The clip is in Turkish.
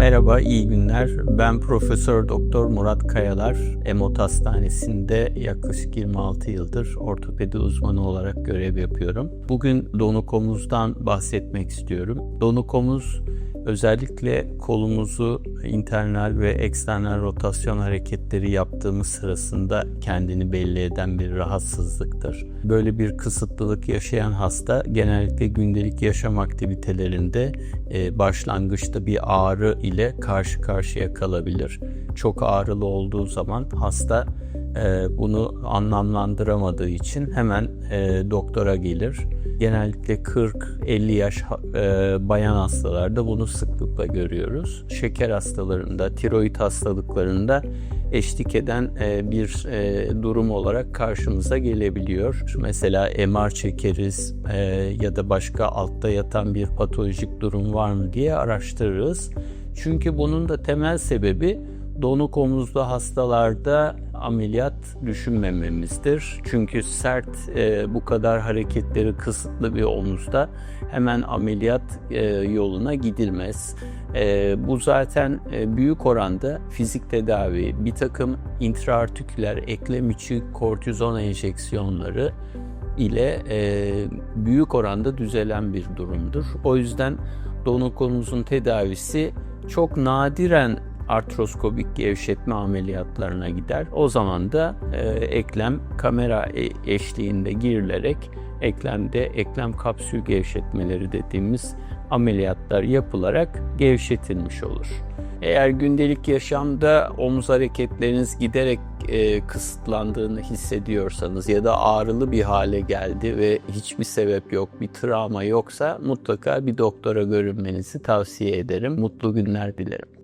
Merhaba, iyi günler. Ben Profesör Doktor Murat Kayalar. Emot Hastanesi'nde yaklaşık 26 yıldır ortopedi uzmanı olarak görev yapıyorum. Bugün donuk omuzdan bahsetmek istiyorum. Donuk omuz özellikle kolumuzu internal ve eksternal rotasyon hareketleri yaptığımız sırasında kendini belli eden bir rahatsızlıktır. Böyle bir kısıtlılık yaşayan hasta genellikle gündelik yaşam aktivitelerinde e, başlangıçta bir ağrı ile karşı karşıya kalabilir. Çok ağrılı olduğu zaman hasta e, bunu anlamlandıramadığı için hemen e, doktora gelir. Genellikle 40-50 yaş e, bayan hastalarda bunu sıklıkla görüyoruz. Şeker hastalarında, tiroid hastalıklarında eşlik eden e, bir durum olarak karşımıza gelebiliyor. Mesela MR çekeriz ya da başka altta yatan bir patolojik durum var mı diye araştırırız. Çünkü bunun da temel sebebi donuk omuzlu hastalarda ameliyat düşünmememizdir. Çünkü sert e, bu kadar hareketleri kısıtlı bir omuzda hemen ameliyat e, yoluna gidilmez. E, bu zaten e, büyük oranda fizik tedavi, bir takım intraartiküler eklem içi kortizon enjeksiyonları ile e, büyük oranda düzelen bir durumdur. O yüzden donuk omuzun tedavisi çok nadiren artroskobik gevşetme ameliyatlarına gider. O zaman da e, eklem kamera e, eşliğinde girilerek eklemde eklem kapsül gevşetmeleri dediğimiz ameliyatlar yapılarak gevşetilmiş olur. Eğer gündelik yaşamda omuz hareketleriniz giderek e, kısıtlandığını hissediyorsanız ya da ağrılı bir hale geldi ve hiçbir sebep yok, bir travma yoksa mutlaka bir doktora görünmenizi tavsiye ederim. Mutlu günler dilerim.